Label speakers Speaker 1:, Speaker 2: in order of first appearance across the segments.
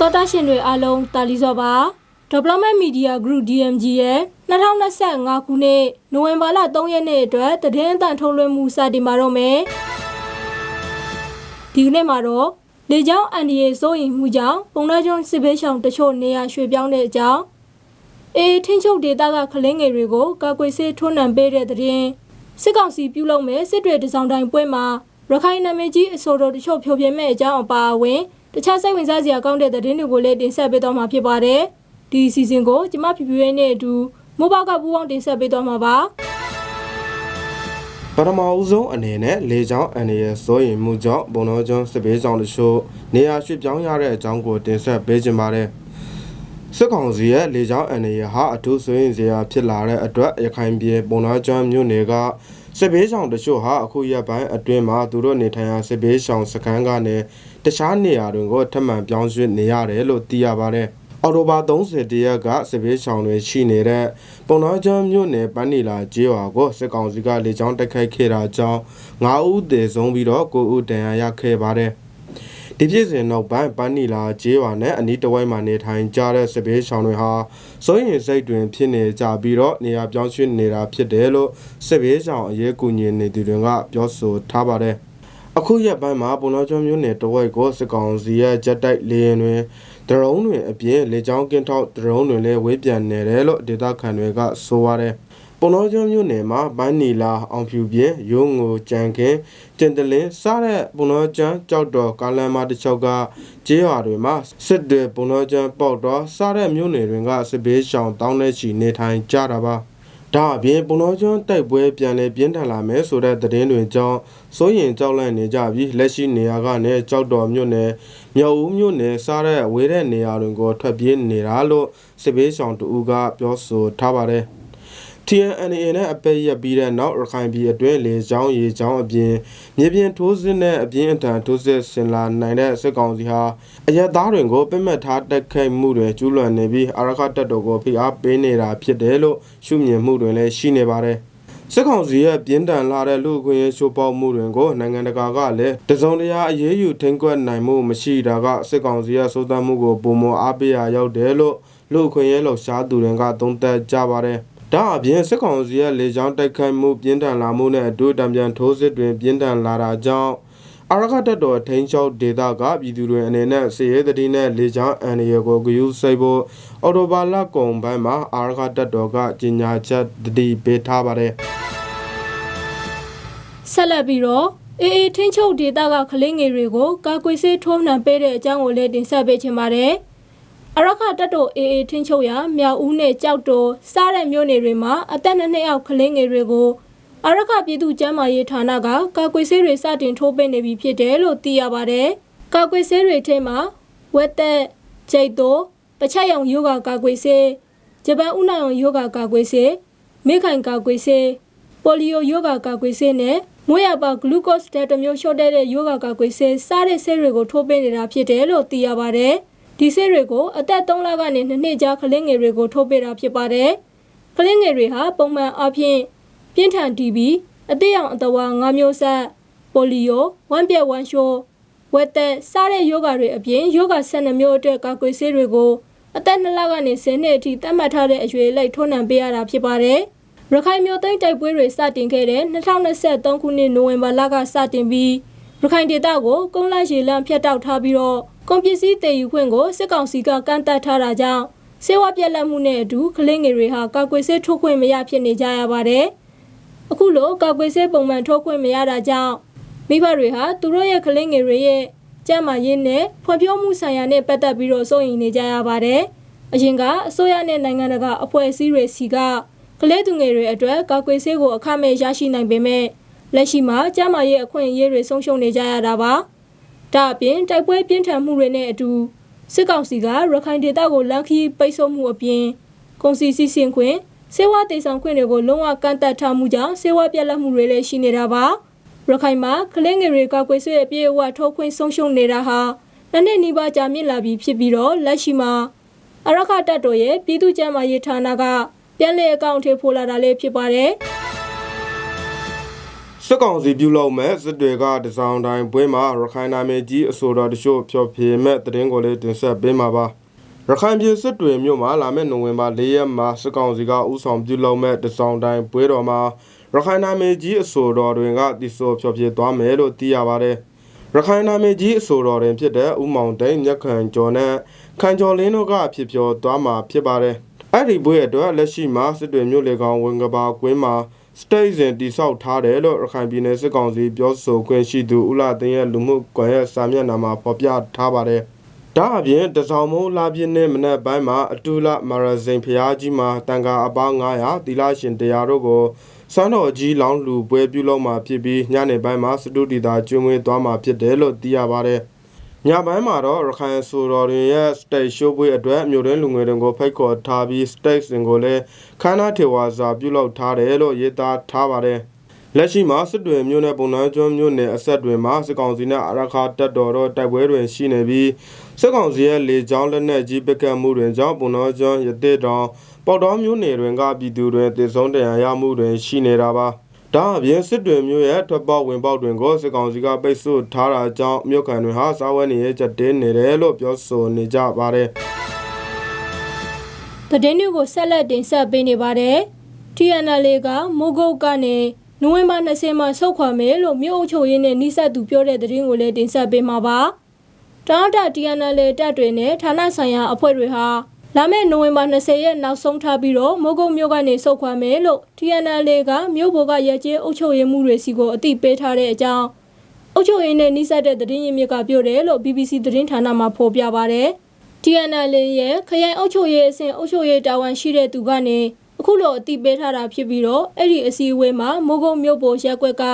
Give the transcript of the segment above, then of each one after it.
Speaker 1: တော်တာရှင်တွေအားလုံးတာလီစောပါ Development Media Group DMG ရဲ့2025ခုနှစ်နိုဝင်ဘာလ3ရက်နေ့အတွက်သတင်းအသံထုတ်လွှင့်မှုစတင်ပါတော့မယ်ဒီကနေ့မှာတော့လေကြောင်းအန်ဒီယေစိုးရင်မှုကြောင့်ပုံနှကျွန်းစစ်ဘေးရှောင်တချို့နေရာရွှေ့ပြောင်းတဲ့အကြောင်းအေးထင်းချုပ်ဒေတာကခလင်းငယ်တွေကိုကာကွယ်ဆေးထွန်းနှံပေးတဲ့သတင်းစစ်ကောင်စီပြုလုပ်မဲ့စစ်တွေတစောင်းတိုင်းပွဲမှာရခိုင်နာမည်ကြီးအဆိုတော်တချို့ဖြိုပြမဲ့အကြောင်းအပါအဝင် တခြားစိတ်ဝင်စားစရာကောင်းတဲ့သတင်းတွေကိုလည်းတင်ဆက်ပေးသွားမှာဖြစ်ပါတယ်ဒီအစီအစဉ်ကိုကျမဖြူဖြူရဲ့နဲ့အတူမိုးပေါက်ကပူပေါင်းတင်ဆက်ပေးသွားမှာပါ
Speaker 2: ပထမအဦးဆုံးအနေနဲ့လေကြောင်းအန်ရဲ့စိုးရင်မှုကြောင့်ဘုံတော်ကျွန်းစစ်ဘေးဆောင်တချို့နေရာရွှေ့ပြောင်းရတဲ့အကြောင်းကိုတင်ဆက်ပေးခြင်းပါတယ်စစ်ကောင်စီရဲ့လေကြောင်းအန်ရဲ့ဟာအထူးဆိုရင်စရာဖြစ်လာတဲ့အတွက်ရခိုင်ပြည်ဘုံတော်ကျွန်းမြို့နယ်ကစစ်ဘေးဆောင်တချို့ဟာအခုရက်ပိုင်းအတွင်းမှာသူတို့နေထိုင်ရာစစ်ဘေးဆောင်စခန်းကနေ တခြားနေရာတွေကိုထပ်မံပြောင်းရွှေ့နေရတယ်လို့သိရပါတယ်အော်တိုဘာ30တရက်ကစစ်ဘေးရှောင်တွေရှိနေတဲ့ပုံတော်ကျွန်းမြို့နယ်ပန်းနီလာကျေးရွာကိုစစ်ကောင်စီကလေကြောင်းတိုက်ခိုက်ခဲ့တာကြောင့်9ဦးသေဆုံးပြီးတော့9ဦးဒဏ်ရာရခဲ့ပါတယ်။ဒီဖြစ်စဉ်နောက်ပိုင်းပန်းနီလာကျေးရွာနဲ့အနီးတစ်ဝိုက်မှာနေထိုင်ကြတဲ့စစ်ဘေးရှောင်တွေဟာစိုးရင်စိတ်တွင်ဖြစ်နေကြပြီးတော့နေရာပြောင်းရွှေ့နေတာဖြစ်တယ်လို့စစ်ဘေးရှောင်အရေးကူညီနေသူတွေကပြောဆိုထားပါတယ်။ အခုရက်ပိုင်းမှာပုံတော်ကျွန်းမျိုးနယ်တဝိုက်ကိုစစ်ကောင်စီရဲ့ဂျက်တိုက်လေယာဉ်တွေဒရုန်းတွေအပြင်လေကြောင်းကင်းထောက်ဒရုန်းတွေလည်းဝေးပြန်နေတယ်လို့ဒေသခံတွေကဆိုပါတယ်။ပုံတော်ကျွန်းမျိုးနယ်မှာဘန်းနီလာအောင်ဖြူပြင်းရုံးငိုကြံခင်းကျင်တလင်းစားတဲ့ပုံတော်ကျွန်းကြောက်တော်ကားလမ်းမတစ်လျှောက်ကကျေးရွာတွေမှာစစ်တွေပုံတော်ကျွန်းပေါက်တော်စားတဲ့မျိုးနယ်တွေကစစ်ဘေးရှောင်တောင်းတဲ့ချီနေထိုင်ကြတာပါ။ ဒါအပြင်ပုံတော်ကျွန်းတိုက်ပွဲပြန်လည်ပြင်းထန်လာမယ်ဆိုတဲ့သတင်းတွေကြောင့်စိုးရင်ကြောက်လန့်နေကြပြီးလက်ရှိနေရာကနေကြောက်တော်မြို့နယ်မြောက်ဦးမြို့နယ်စားတဲ့ဝေးတဲ့နေရာတွေကိုထွက်ပြေးနေတာလို့စစ်ဘေးရှောင်တူကပြောဆိုထားပါတယ်။ TNNA နဲ့အပိတ်ရက်ပြီးတဲ့နောက်ရခိုင်ပြည်အတွင်းလေကြောင်းရေကြောင်းအပြင်မြေပြင်ထိုးစစ်နဲ့အပြင်အထန်ထိုးစစ်ဆင်လာနိုင်တဲ့စစ်ကောင်စီဟာအရက်သားတွေကိုပြစ်မှတ်ထားတိုက်ခိုက်မှုတွေကျူးလွန်နေပြီးအာရခတပ်တော်ကိုဖိအားပေးနေတာဖြစ်တယ်လို့ရှုမြင်မှုတွေလည်းရှိနေပါတယ်။စစ်ကောင်စီရဲ့ပြင်းထန်လာတဲ့လူ့အခွင့်အရေးချိုးဖောက်မှုတွေကိုနိုင်ငံတကာကလည်းတစုံတရာအရေးယူထိန်းကွက်နိုင်မှုမရှိတာကစစ်ကောင်စီရဲ့စိုးသမ်းမှုကိုပုံမအားပေးရရောက်တယ်လို့လူ့အခွင့်အရေးလှုပ်ရှားသူတွေကသုံးသပ်ကြပါတယ်။ ဒါအပြင်စစ်ကောင်စီရဲ့လေကြောင်းတိုက်ခိုက်မှုပြင်းထန်လာမှုနဲ့အတူတံပြန်ထိုးစစ်တွင်ပြင်းထန်လာတာကြောင့်အာရခတပ်တော်ထိန်းချုပ်ဒေသကပြည်သူတွေအနေနဲ့စစ်ရေးတတိနဲ့လေကြောင်းအန်ရကိုဂရုစိုက်ဖို့အော်တိုဘာလကုံပိုင်းမှာအာရခတပ်တော်ကကြီးညာချက်တတိပေးထားပါတယ်
Speaker 1: ဆက်လက်ပြီးတော့အေးအေးထင်းချုပ်ဒေတာကခလင်းငယ်တွေကိုကာကွယ်ဆေးထိုးနှံပေးတဲ့အကြောင်းကိုလည်းတင်ဆက်ပေးချင်ပါတယ် အရခတက်တော်အေးအေးထင်းချုပ်ရမြောက်ဦးနဲ့ကြောက်တော်စားတဲ့မြို့နယ်တွေမှာအသက်နှစ်နှစ်အောက်ခလင်းငယ်တွေကိုအရခပြည်သူ့ကျန်းမာရေးဌာနကကာကွယ်ဆေးတွေစတင်ထိုးပေးနေပြီဖြစ်တယ်လို့သိရပါတယ်ကာကွယ်ဆေးတွေထဲမှာဝက်သက်ဂျိတ်တော်ပချက်ရောင်ယောဂကာကွယ်ဆေးဂျပန်ဥနာရောင်ယောဂကာကွယ်ဆေးမိခိုင်ကာကွယ်ဆေးပိုလီယိုယောဂကာကွယ်ဆေးနဲ့မွေးရပါဂလူးကော့စ်ဓာတ်တစ်မျိုးလျှော့တဲ့တဲ့ယောဂကာကွယ်ဆေးစားတဲ့ဆေးတွေကိုထိုးပေးနေတာဖြစ်တယ်လို့သိရပါတယ်။ ဒီဆေးတွေကိုအသက်3လကနေ2နှစ်ကြားကလေးငယ်တွေကိုထိုးပေးတာဖြစ်ပါတယ်။ကလေးငယ်တွေဟာပုံမှန်အပြင်ပြင်းထန်တီဘီအသေးအောင်အတဝါ၅မျိုးဆက်ပိုလီယိုဝမ်းပြက်ဝမ်းလျှိုဝက်သက်စားတဲ့ယောဂတွေအပြင်ယောဂ12မျိုးအတွက်ကာကွယ်ဆေးတွေကိုအသက်2လကနေ10နှစ်အထိသတ်မှတ်ထားတဲ့အရွယ်လိုက်ထိုးနှံပေးရတာဖြစ်ပါတယ်။ရခိုင်မျိုးသိန်းတိုက်ပွဲတွေစတင်ခဲ့တဲ့2023ခုနှစ်နိုဝင်ဘာလကစတင်ပြီးရခိုင်ဒေသကိုကုန်းလရေလမ်းဖြတ်တောက်ထားပြီးတော့ ကုန်ပစ္စည်းတည်ယူခွင့်ကိုစစ်ကောင်စီကကန့်သတ်ထားတာကြောင့်စေဝါပြက်လက်မှုနဲ့အတူကလင်းငယ်တွေဟာကာကွယ်ဆေးထိုးခွင့်မရဖြစ်နေကြရပါတယ်။အခုလိုကာကွယ်ဆေးပုံမှန်ထိုးခွင့်မရတာကြောင့်မိဘတွေဟာသူတို့ရဲ့ကလင်းငယ်တွေရဲ့ကျန်းမာရေးနဲ့ဖွံ့ဖြိုးမှုဆိုင်ရာနဲ့ပတ်သက်ပြီးတော့စိုးရိမ်နေကြရပါတယ်။အရင်ကအစိုးရနဲ့နိုင်ငံတကာအဖွဲ့အစည်းတွေစီကကလေးသူငယ်တွေအတွက်ကာကွယ်ဆေးကိုအခမဲ့ရရှိနိုင်ပေမဲ့လက်ရှိမှာကျန်းမာရေးအခွင့်အရေးတွေဆုံးရှုံးနေကြရတာပါ။ ဒါအပြင်တိုက်ပွဲပြင်းထန်မှုတွေနဲ့အတူစစ်ကောင်စီကရခိုင်ဒေသကိုလမ်းခီးပိတ်ဆို့မှုအပြင်ကုန်စည်စည်းစိမ်ခွင့်စေဝါတေဆောင်ခွင့်တွေကိုလုံးဝကန့်သတ်ထားမှုကြောင့်စေဝါပြက်လက်မှုတွေလည်းရှိနေတာပါ။ရခိုင်မှာကလင်းငယ်တွေကာကွယ်ဆေးအပြည့်အဝထုတ်ခွင့်ဆုံးရှုံးနေတာဟာနှစ်နှစ်နီးပါးကြာမြင့်လာပြီဖြစ်ပြီးတော့လက်ရှိမှာအရခတပ်တော်ရဲ့ပြည်သူ့ကျန်းမာရေးဌာနကပြန်လည်အကောင့်ထေဖိုးလာတာလေးဖြစ်ပါတယ်
Speaker 2: စစစ်ကောင်စီပြုလုပ်မဲ့စစ်တွေကတစောင်းတိုင်းပွဲမှာရခိုင်နာမည်ကြီးအဆိုတော်တချို့ဖျော်ဖြေမဲ့တရင်ကိုလေးတင်ဆက်ပေးမှာပါရခိုင်ပြည်စစ်တွေမြို့မှာလာမယ့်နိုဝင်ဘာ၄ရက်မှာစစ်ကောင်စီကဥဆောင်ပြုလုပ်မဲ့တစောင်းတိုင်းပွဲတော်မှာရခိုင်နာမည်ကြီးအဆိုတော်တွေကတီဆိုဖျော်ဖြေသွားမယ်လို့သိရပါတယ်ရခိုင်နာမည်ကြီးအဆိုတော်တွင်ဖြစ်တဲ့ဥမောင်တိန်မြက်ခံကျော်နဲ့ခံကျော်လင်းတို့ကဖြစ်ပြောသွားမှာဖြစ်ပါတယ်အဲ့ဒီပွဲအတွက်လက်ရှိမှာစစ်တွေမြို့လေကောင်ဝင်ကဘာကွင်းမှာ စတိတ်စဉ်တိဆောက်ထားတယ်လို့ရခိုင်ပြည်နယ်စစ်ကောင်စီပြောဆိုခွင့်ရှိသူဦးလာသိန်းရဲ့လူမှုကွန်ရက်စာမျက်နှာမှာဖော်ပြထားပါတယ်။ဒါအပြင်တစောင်းမိုးလာပြည့်နဲ့မနက်ပိုင်းမှာအတူလမာရဇိန်ဖျားကြီးမှာတန်ခါအပေါင်း900တီလာရှင်တရားတို့ကိုစမ်းတော်ကြီးလောင်းလူပွဲပြုလုပ်မှာဖြစ်ပြီးညနေပိုင်းမှာစတူဒီတာကျွေးမွေးသွားမှာဖြစ်တယ်လို့သိရပါတယ်။ ညပိုင်းမှာတော့ရခိုင်ဆိုတော်တွင်ရဲ့ stage show ပွဲအတွက်မြို့တွင်းလူငယ်တွေကိုဖိတ်ခေါ်ထားပြီး stage စဉ်ကိုလည်းခန္ဓာထေဝါစာပြုလုပ်ထားတယ်လို့ရေးသားထားပါတယ်။လက်ရှိမှာစစ်တွေမြို့နယ်ပုံနှံကျွန်းမြို့နယ်အဆက်တွေမှာစစ်ကောင်စီနဲ့အရခါတပ်တော်တို့တိုက်ပွဲတွေရှိနေပြီးစစ်ကောင်စီရဲ့လေကြောင်းလက်နက်ကြီးပစ်ကတ်မှုတွေကြောင့်ပုံနှံကျွန်းရတဲ့တောင်ပေါတော်မြို့နယ်တွင်ကပြည်သူတွေတည်ဆုံးတရားရမှုတွေရှိနေတာပါ။ ဒါအပြင်စစ်တွေမြို့ရဲ့ထွက်ပေါက်ဝင်ပေါက်တွင်ကိုစစ်ကောင်စီကပိတ်ဆို့ထားတာကြောင့်မြို့ခံတွေဟာစားဝတ်နေရေးချက်တင်းနေတယ်လို့ပြောဆိုနေကြပါတယ်။
Speaker 1: သတင်းတွေကိုဆက်လက်တင်ဆက်ပေးနေပါတယ်။ TNL ကမိုးကုတ်ကနေနိုဝင်ဘာ20မှာဆုတ်ခွာမယ်လို့မြို့အုပ်ချုပ်ရေးနဲ့နှိစက်သူပြောတဲ့သတင်းကိုလည်းတင်ဆက်ပေးမှာပါ။တောင်းတ TNL တပ်တွေနဲ့ဌာနဆိုင်ရာအဖွဲ့တွေဟာ လာမယ့်နိုဝင်ဘာ20ရက်နောက်ဆုံးထားပြီးတော့မိုးကုတ်မြို့ကနေဆုတ်ခွာမယ်လို့ TNL ကမြို့ပေါ်ကရဲကျဲအုပ်ချုပ်ရေးမှုတွေစီကိုအသိပေးထားတဲ့အကြောင်းအုပ်ချုပ်ရေးနဲ့နှိစက်တဲ့သတင်းရင်းမြစ်ကပြောတယ်လို့ BBC သတင်းဌာနမှဖော်ပြပါတယ်။ TNL ရဲ့ခရိုင်အုပ်ချုပ်ရေးအဆင့်အုပ်ချုပ်ရေးတာဝန်ရှိတဲ့သူကနေအခုလိုအတိပေးထားတာဖြစ်ပြီးတော့အဲ့ဒီအစည်းအဝေးမှာမိုးကုတ်မြို့ပေါ်ရက်ကွက်က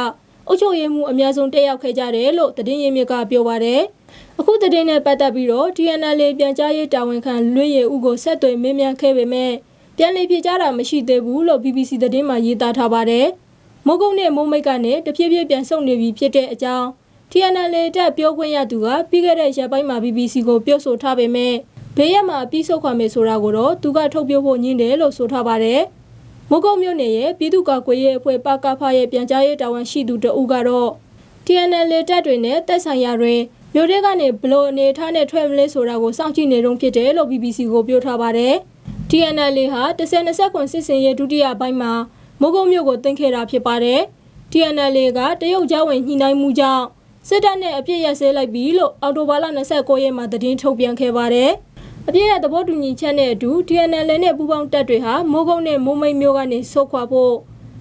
Speaker 1: အုပ်ချုပ်ရေးမှုအများဆုံးတက်ရောက်ခဲ့ကြတယ်လို့သတင်းရင်းမြစ်ကပြောပါတယ်။ အခုသတင်းနဲ့ပတ်သက်ပြီးတော့ TNL ပြန်ကြားရေးတာဝန်ခံလွေရည်ဦးကိုဆက်သွယ်မေးမြန်းခဲ့ပေမဲ့ပြန်လည်ပြေကြားတာမရှိသေးဘူးလို့ BBC သတင်းမှာရေးသားထားပါတယ်။မိုးကုတ်နဲ့မိုးမိတ်ကနေတဖြည်းဖြည်းပြန်ဆုတ်နေပြီဖြစ်တဲ့အကြောင်း TNL တက်ပြောခွင့်ရသူကပြီးခဲ့တဲ့ရက်ပိုင်းမှာ BBC ကိုပြောဆိုထားပေမဲ့ဘေးရက်မှာပြီးဆုတ်ခွာမယ်ဆိုတာကိုတော့သူကထုတ်ပြောဖို့ညင်းတယ်လို့ဆိုထားပါတယ်။မိုးကုတ်မြို့နယ်ရဲ့ပြည်သူ့ကာကွယ်ရေးအဖွဲ့ပကဖရဲ့ပြန်ကြားရေးတာဝန်ရှိသူတဦးကတော့ TNL တက်တွေနဲ့တက်ဆိုင်ရာတွေ မြို့တွေကနေဘလို့အနေထားနဲ့ထွက်မလဲဆိုတာကိုစောင့်ကြည့်နေတုန်းဖြစ်တယ်လို့ BBC ကိုပြောထားပါတယ်။ TNL ဟာ1029စစ်စင်ရဲ့ဒုတိယပိုင်းမှာမိုးကုတ်မြို့ကိုတင်ခဲ့တာဖြစ်ပါတယ်။ TNL ကတရုတ်ကြားဝင်ညှိနှိုင်းမှုကြောင့်စစ်တပ်နဲ့အပြစ်ရက်စဲလိုက်ပြီလို့အော်တိုဘာလ29ရက်မှာသတင်းထုတ်ပြန်ခဲ့ပါတယ်။အပြစ်ရသဘောတူညီချက်နဲ့အတူ TNL နဲ့ပူးပေါင်းတပ်တွေဟာမိုးကုတ်နဲ့မိုးမိတ်မြို့ကနေဆုတ်ခွာဖို့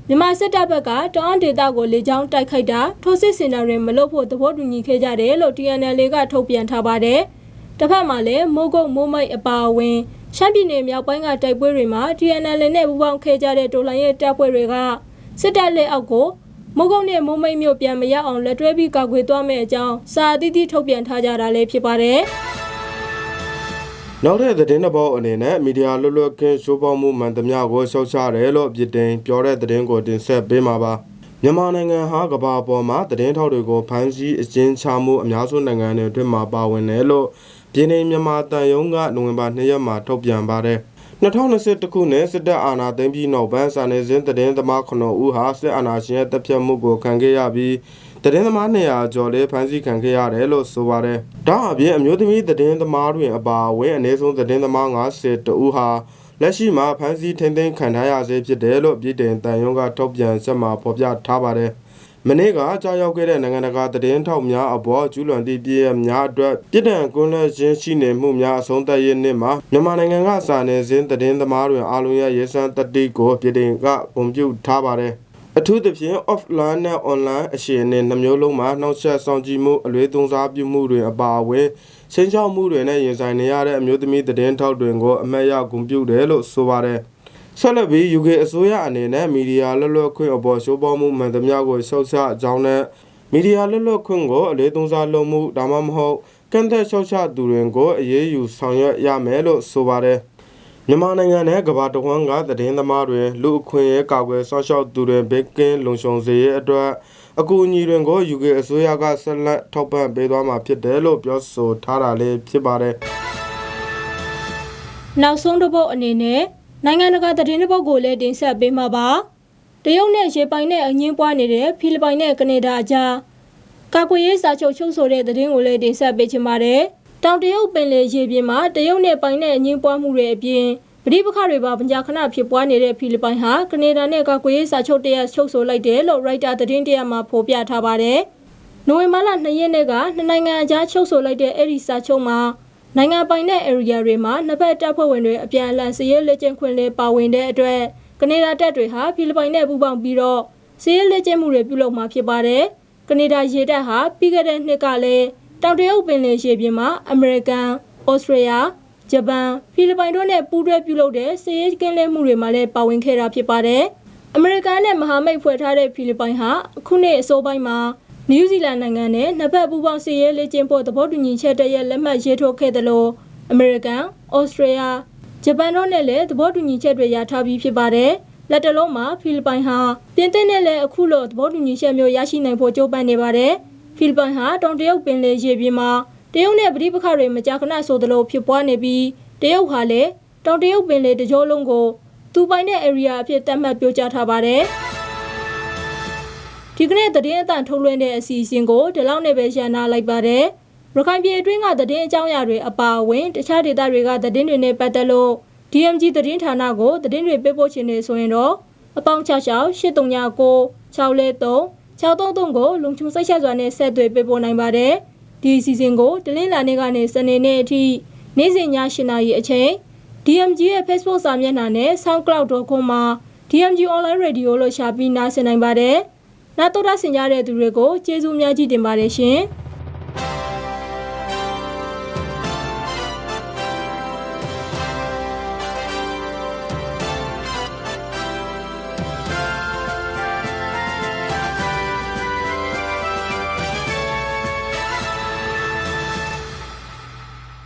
Speaker 1: မြန်မာစစ်တပ်ဘက်ကတောင်းဒေတာကိုလေကြောင်းတိုက်ခိုက်တာထိုးစစ်စင်တာတွေမလုပ်ဖို့သဘောတူညီခဲ့ကြတယ်လို့ TNL ကထုတ်ပြန်ထားပါတယ်။တစ်ဖက်မှာလည်းမိုးကုတ်မိုးမိတ်အပါအဝင်ရှမ်းပြည်နယ်မြောက်ပိုင်းကတိုက်ပွဲတွေမှာ TNL နဲ့ပူးပေါင်းခဲ့ကြတဲ့တော်လှန်ရေးတပ်ဖွဲ့တွေကစစ်တပ်လက်အောက်ကိုမိုးကုတ်နဲ့မိုးမိတ်မြို့ပြန်မရအောင်လက်တွဲပြီးကာကွယ်သွားမယ့်အကြောင်းစာအသီးသီးထုတ်ပြန်ထားကြတာလည်းဖြစ်ပါတယ်။
Speaker 2: နောက်တဲ့သတင်းတစ်ပုဒ်အနေနဲ့မီဒီယာလွတ်လပ်ခွင့်ရှိုးပေါမှုမှန်သမျှကိုရှောက်ချတယ်လို့အပြစ်တင်ပြောတဲ့သတင်းကိုတင်ဆက်ပေးမှာပါမြန်မာနိုင်ငံဟာကမ္ဘာပေါ်မှာသတင်းထောက်တွေကိုဖမ်းဆီးအကျဉ်းချမှုအများဆုံးနိုင်ငံတွေအတွင်းမှာပါဝင်တယ်လို့ပြည်내မြန်မာတန်ယုံကနိုဝင်ဘာ2ရက်မှာထုတ်ပြန်ပါတယ်2021ခုနှစ်စစ်တပ်အာဏာသိမ်းပြီးနောက်ပိုင်းစာနယ်ဇင်းသတင်းသမား9ဦးဟာစစ်အာဏာရှင်ရဲ့တပ်ဖြတ်မှုကိုခံခဲ့ရပြီး သတင်းသမား200ကျော်လည်းဖမ်းဆီးခံခဲ့ရတယ်လို့ဆိုပါတယ်။ဒါအပြင်အမျိုးသမီးသတင်းသမားတွေအပါအဝင်အနည်းဆုံးသတင်းသမား90တဦးဟာလက်ရှိမှာဖမ်းဆီးထိန်းသိမ်းခံထားရဆဲဖြစ်တယ်လို့ပြည်တိုင်တန်ယုံကထုတ်ပြန်ချက်မှာဖော်ပြထားပါတယ်။မနေ့ကကြာရောက်ခဲ့တဲ့နိုင်ငံတကာသတင်းထောက်များအပေါ်ကျူးလွန်သည့်ပြည်ရများအတွက်ပြည်တံကွန်းလက်ချင်းရှိနေမှုများအဆုံးသတ်ရေးနှစ်မှာမြန်မာနိုင်ငံကစာနယ်ဇင်းသတင်းသမားတွေအားလုံးရဲ့ရေစံတတိကိုပြည်တိုင်ကပုံပြုထားပါတယ်။ အထူးသဖြင့် offline နဲ့ online အရှင်နဲ့နှမျိုးလုံးမှာနှောက်ယှက်ဆောင်ကြည့်မှုအလွေသုံးစားပြုမှုတွေအပါအဝင်ချင်းချောက်မှုတွေနဲ့ရင်ဆိုင်နေရတဲ့အမျိုးသမီးသတင်းထောက်တွေကိုအမတ်ရဂုဏ်ပြုတယ်လို့ဆိုပါတယ်။ဆက်လက်ပြီး UK အစိုးရအနေနဲ့မီဒီယာလွတ်လပ်ခွင့်အပေါ်ရှိုးပေါမှုမှန်သမျှကိုရှောက်ချအကြောင်းနဲ့မီဒီယာလွတ်လပ်ခွင့်ကိုအလေးသုံးစားလုပ်မှုဒါမှမဟုတ်ကန့်သက်ရှောက်ချသူတွေကိုအရေးယူဆောင်ရွက်ရမယ်လို့ဆိုပါတယ်။ မြန်မာနိုင်ငံနဲ့ကမ္ဘာတဝန်းကသတင်းသမားတွေလူအခွင့်အရေးကာကွယ်စောင့်ရှောက်သူတွေဘေးကင်းလုံခြုံစေရေးအတွက်အကူအညီတွေကို UK အစိုးရကဆက်လက်ထောက်ပံ့ပေးသွားမှာဖြစ်တယ်လို့ပြောဆိုထားတာလေးဖြစ်ပါတယ်။
Speaker 1: နောက်ဆုံးတစ်ပုတ်အနေနဲ့နိုင်ငံတကာသတင်းတစ်ပုတ်ကိုလည်းတင်ဆက်ပေးမှာပါတရုတ်နဲ့ရေပိုင်နဲ့အငင်းပွားနေတဲ့ဖိလစ်ပိုင်နဲ့ကနေဒါအကြားကာကွယ်ရေးစာချုပ်ချုပ်ဆိုတဲ့သတင်းကိုလည်းတင်ဆက်ပေးချင်ပါတယ်။ တောင်တရုတ်ပင်လယ်ရေပြင်မှာတရုတ်နဲ့ပိုင်နဲ့အငင်းပွားမှုတွေအပြင်ပဋိပက္ခတွေပါပညာခဏဖြစ်ပွားနေတဲ့ဖိလစ်ပိုင်ဟာကနေဒါနဲ့ကာကွယ်ရေးစာချုပ်တရချုပ်ဆိုလိုက်တယ်လို့ရိုက်တာသတင်းတရမှာဖော်ပြထားပါတယ်။နိုဝင်ဘာလ2ရက်နေ့ကနှစ်နိုင်ငံအကြားချုပ်ဆိုလိုက်တဲ့အဲ့ဒီစာချုပ်မှာနိုင်ငံပိုင်တဲ့ area တွေမှာနှစ်ဖက်တပ်ဖွဲ့ဝင်တွေအပြန်အလှန်စီးရဲလက်ကျင့်ခွင့်လေးပါဝင်တဲ့အတွက်ကနေဒါတပ်တွေဟာဖိလစ်ပိုင်နဲ့ပူးပေါင်းပြီးတော့စီးရဲလက်ကျင့်မှုတွေပြုလုပ်မှာဖြစ်ပါတယ်။ကနေဒါရေတပ်ဟာပြီးခဲ့တဲ့နှစ်ကလည်း တောင်တရုတ်ပင်လယ်ရေပြင်မှာအမေရိကန်၊ဩစတြေးလျဂျပန်ဖိလစ်ပိုင်တို့နဲ့ပူးတွဲပြုလုပ်တဲ့စစ်ရေးကင်းလဲမှုတွေမှာလည်းပါဝင်ခဲ့တာဖြစ်ပါတယ်။အမေရိကန်နဲ့မဟာမိတ်ဖွဲ့ထားတဲ့ဖိလစ်ပိုင်ဟာအခုနှစ်အစောပိုင်းမှာနယူးဇီလန်နိုင်ငံနဲ့နှစ်ဖက်ပူးပေါင်းစစ်ရေးလေ့ကျင့်ဖို့သဘောတူညီချက်တရက်လက်မှတ်ရေးထိုးခဲ့တယ်လို့အမေရိကန်၊ဩစတြေးလျဂျပန်တို့နဲ့လည်းသဘောတူညီချက်တွေရထားပြီးဖြစ်ပါတယ်။လက်တလုံးမှာဖိလစ်ပိုင်ဟာပြင်သစ်နဲ့လည်းအခုလိုသဘောတူညီချက်မျိုးရရှိနိုင်ဖို့ကြိုးပမ်းနေပါတယ်။ ဖိလစ်ပိုင်ဟာတောင်တရုတ်ပင်လယ်ရေပြင်မှာတရုတ်နဲ့ပြည်ပခါတွေမကြာခဏဆိုသလိုဖြစ်ပွားနေပြီးတရုတ်ဟာလည်းတောင်တရုတ်ပင်လယ်တကြောလုံးကိုသူပိုင်တဲ့ area အဖြစ်သတ်မှတ်ပြောကြားထားပါတယ်။ဒီကနေ့သတင်းအတန်ထုတ်လွှင့်တဲ့အစီအစဉ်ကိုဒီလောက်နဲ့ပဲရန်နာလိုက်ပါတယ်။ရခိုင်ပြည်အတွင်းကသတင်းအကြောင်းအရာတွေအပါအဝင်တခြားဒေသတွေကသတင်းတွေနဲ့ပတ်သက်လို့ DMG သတင်းဌာနကိုသတင်းတွေပေးပို့ချင်နေဆိုရင်တော့အပေါင်း66 839 603 633ကိုလုံချုံစိတ်ချစွာနဲ့ဆက်သွယ်ပေးပို့နိုင်ပါတယ်။ဒီအစီအစဉ်ကိုတလင်းလာနေ့ကနေစနေနေ့အထိနေ့စဉ်ည7:00နာရီအချိန် DMG ရဲ့ Facebook စာမျက်နှာနဲ့ soundcloud.com မှာ DMG online radio လို့ရှာပြီးနားဆင်နိုင်ပါတယ်။နားတော်တာဆင်ကြတဲ့သူတွေကိုကျေးဇူးအများကြီးတင်ပါတယ်ရှင်။